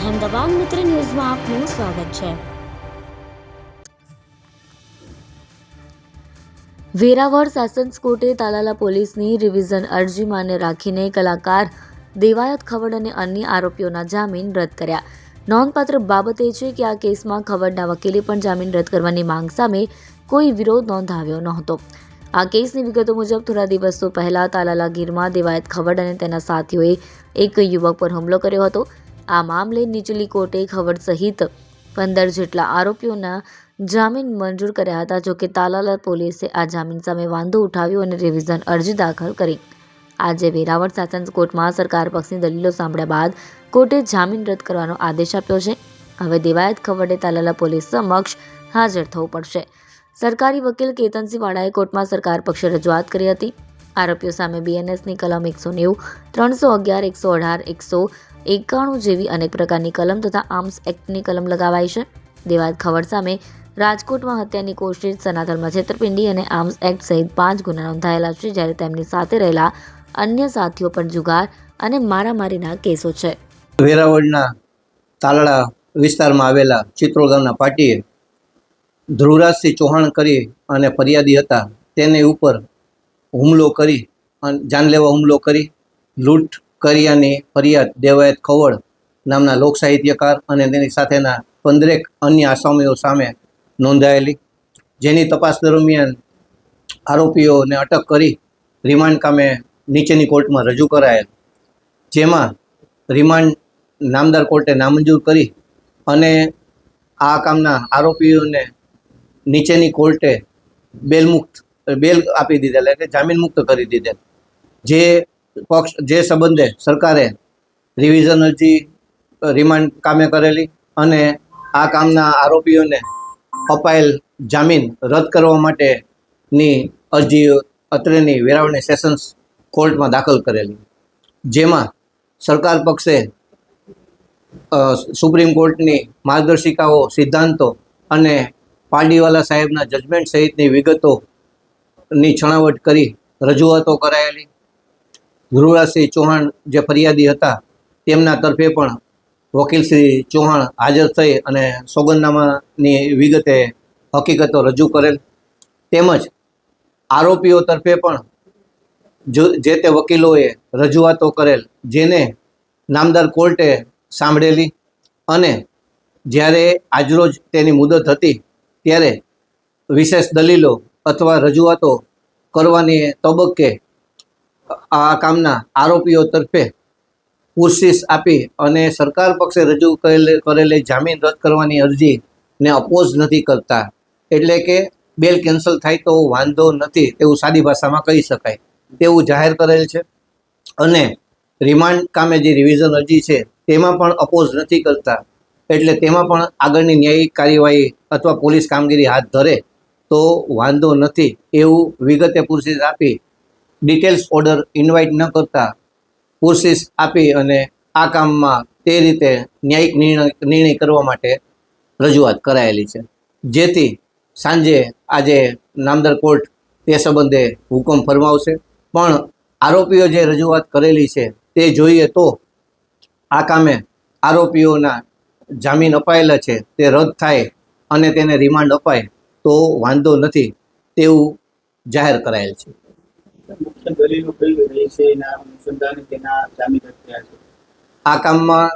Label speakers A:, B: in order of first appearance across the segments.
A: અહેમદાબાદ મિત્ર ન્યૂઝમાં આપનું સ્વાગત છે. વેરાવળ સેશન્સ કોર્ટે તાલાલા પોલીસની રિવિઝન અરજી માન્ય રાખીને કલાકાર દેવાયત ખવડ અને અન્ય આરોપીઓના જામીન રદ કર્યા. નોંધપાત્ર બાબત એ છે કે આ કેસમાં ખવડના વકીલે પણ જામીન રદ કરવાની માંગ સામે કોઈ વિરોધ નોંધાવ્યો નહોતો. આ કેસની વિગતો મુજબ થોડા દિવસો પહેલા તાલાલા ગીરમાં દેવાયત ખવડ અને તેના સાથીઓએ એક યુવક પર હુમલો કર્યો હતો. આ મામલે નીચલી કોર્ટે ખવડ સહિત પંદર જેટલા આરોપીઓના જામીન મંજૂર કર્યા હતા, જોકે તાલાલા પોલીસે આ જામીન સામે વાંધો ઉઠાવ્યો અને રિવિઝન અરજી દાખલ કરી. આજે વેરાવળ શાસન કોર્ટમાં સરકાર પક્ષની દલીલો સાંભળ્યા બાદ કોર્ટે જામીન રદ કરવાનો આદેશ આપ્યો છે. હવે દેવાયત ખવડે તાલાલા પોલીસ સમક્ષ હાજર થવું પડશે. સરકારી વકીલ કેતનસિંહ વાળાએ કોર્ટમાં સરકાર પક્ષે રજૂઆત કરી હતી. આરોપીઓ સામે બીએનએસની કલમ એકસો નેવું, ત્રણસો અગિયાર, એકસો અઢાર, એકસો એકાણું જેવી અનેક પ્રકારની કલમ તથા આર્મ્સ એક્ટની કલમ લગાવાઈ છે. દેવાદ ખવડ સામે રાજકોટમાં હત્યાની કોશિશ, સનાતનમાં છેતરપિંડી અને આર્મ્સ એક્ટ સહિત પાંચ ગુના નોંધાયેલા છે, જ્યારે તેમની સાથે રહેલા અન્ય સાથીઓ પર જુગાર અને મારામારીના કેસો છે.
B: વેરાવળના તાલાળા વિસ્તારમાં આવેલા ચિત્રોલ ગામના પાટીએ ધ્રુવરાજસિંહ ચૌહાણ કરી અને ફરિયાદી હતા. તેની ઉપર હુમલો કરી, અને જાનલેવા હુમલો કરી, લૂંટ કર્યાની ફરિયાદ દેવાયત ખવડ નામના લોક સાહિત્યકાર અને તેની સાથેના પંદરેક અન્ય આસામીઓ સામે નોંધાયેલી. જેની તપાસ દરમિયાન આરોપીઓને અટક કરી રિમાન્ડ કામે નીચેની કોર્ટમાં રજૂ કરાયેલ. જેમાં રિમાન્ડ નામદાર કોર્ટે નામંજૂર કરી અને આ કામના આરોપીઓને નીચેની કોર્ટે બેલ મુક્ત બેલ આપી દીધેલ એટલે જામીન મુક્ત કરી દીધેલ. જે પક્ષ, જે સંબંધે સરકારે રિવિઝન અરજી રિમાન્ડ કામે કરેલી અને આ કામના આરોપીઓને અપાયેલ જામીન રદ કરવા માટેની અરજી અત્રેની વેરાવળની સેશન્સ કોર્ટમાં દાખલ કરેલી. જેમાં સરકાર પક્ષે સુપ્રીમ કોર્ટની માર્ગદર્શિકાઓ, સિદ્ધાંતો અને પાંડીવાલા સાહેબના જજમેન્ટ સહિતની વિગતોની છણાવટ કરી રજૂઆતો કરાયેલી. ધ્રુવરાજસિંહ ચૌહાણ જે ફરિયાદી હતા, તેમના તરફે પણ વકીલ શ્રી ચૌહાણ હાજર થઈ અને સોગંદનામાની વિગતે હકીકતો રજૂ કરેલ. તેમજ આરોપીઓ તરફે પણ જે તે વકીલોએ રજૂઆતો કરેલ, જેને નામદાર કોર્ટે સાંભળેલી અને જ્યારે આજરોજ તેની મુદત હતી, ત્યારે વિશેષ દલીલો અથવા રજૂઆતો કરવાની તબક્કે આ કામના આરોપીઓ તરફે પૂરશીશ આપી અને સરકાર પક્ષે રજૂ કરેલી કરેલી જામીન રદ કરવાની અરજીને અપોઝ નથી કરતા. એટલે કે બેલ કેન્સલ થાય તો વાંધો નથી તેવું સાદી ભાષામાં કહી શકાય. તેવું જાહેર કરેલ છે અને રિમાન્ડ કામે જે રિવિઝન અરજી છે તેમાં પણ અપોઝ નથી કરતા. એટલે તેમાં પણ આગળની ન્યાયિક કાર્યવાહી અથવા પોલીસ કામગીરી હાથ ધરે તો વાંધો નથી, એવું વિગતે પૂરશીશ આપી ડિટેલ્સ ઓર્ડર ઇન્વાઇટ ન કરતા પૂરશીશ આપી અને આ કામમાં તે રીતે ન્યાયિક નિર્ણય નિર્ણય કરવા માટે રજૂઆત કરાયેલી છે. જેથી સાંજે આજે નામદર કોર્ટ તે સંબંધે હુકમ ફરમાવશે. પણ આરોપીઓ જે રજૂઆત કરેલી છે તે જોઈએ તો આ કામે આરોપીઓના જામીન અપાયેલા છે, તે રદ થાય અને તેને રિમાન્ડ અપાય. તો વાંધો નથી તેવું જાહેર કરાયેલ છે.
C: મુખ્ય દલીલો કઈ રહી છે? એના અનુસંધાને તેના જામીન રદ છે.
B: આ કામમાં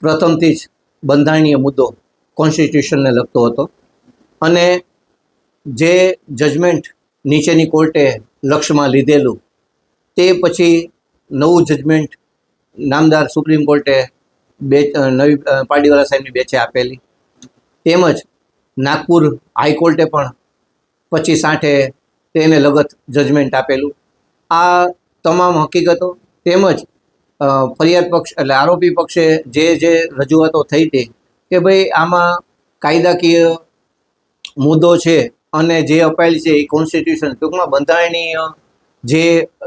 B: પ્રથમથી જ બંધારણીય મુદ્દો કોન્સ્ટિટ્યુશનને લગતો હતો અને જે જજમેન્ટ નીચેની કોર્ટે લક્ષ્યમાં લીધેલું તે પછી નવું જજમેન્ટ નામદાર સુપ્રીમ કોર્ટે બે નવી અ, સાહેબની બેચે આપેલી. તેમજ નાગપુર હાઈકોર્ટે પણ પચીસ આઠે તેને લગત જજમેન્ટ આપેલું. આ તમામ હકીકતો તેમજ ફરિયાદ પક્ષ એટલે આરોપી પક્ષે જે જે રજૂઆતો થઈ હતી કે ભાઈ આમાં કાયદાકીય મુદ્દો છે અને જે અપાયેલ છે એ કોન્સ્ટિટ્યુશન ટૂંકમાં બંધારણીય જે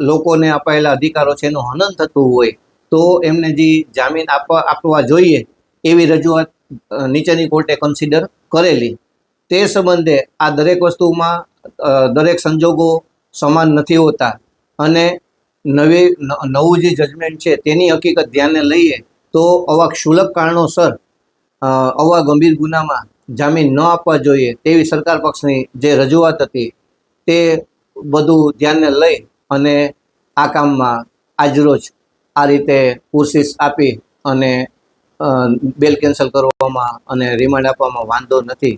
B: લોકોને અપાયેલા અધિકારો છે એનું હનન થતું હોય તો એમને જે જામીન આપવા આપવા જોઈએ એવી રજૂઆત નીચેની કોર્ટે કન્સિડર કરેલી. તે સંબંધે આ દરેક વસ્તુમાં દરેક સંજોગો સમાન નથી હોતા. અને નવી નવું જે જજમેન્ટ છે તેની હકીકત ધ્યાને લઈએ તો આવા ક્ષુલક કારણોસર આવા ગંભીર ગુનામાં જામીન ન આપવા જોઈએ તેવી સરકાર પક્ષની જે રજૂઆત હતી તે બધું ધ્યાને લઈ અને આ કામમાં આજરોજ આ રીતે કોશિશ આપી અને બેલ કેન્સલ કરવામાં અને રિમાન્ડ આપવામાં વાંધો નથી.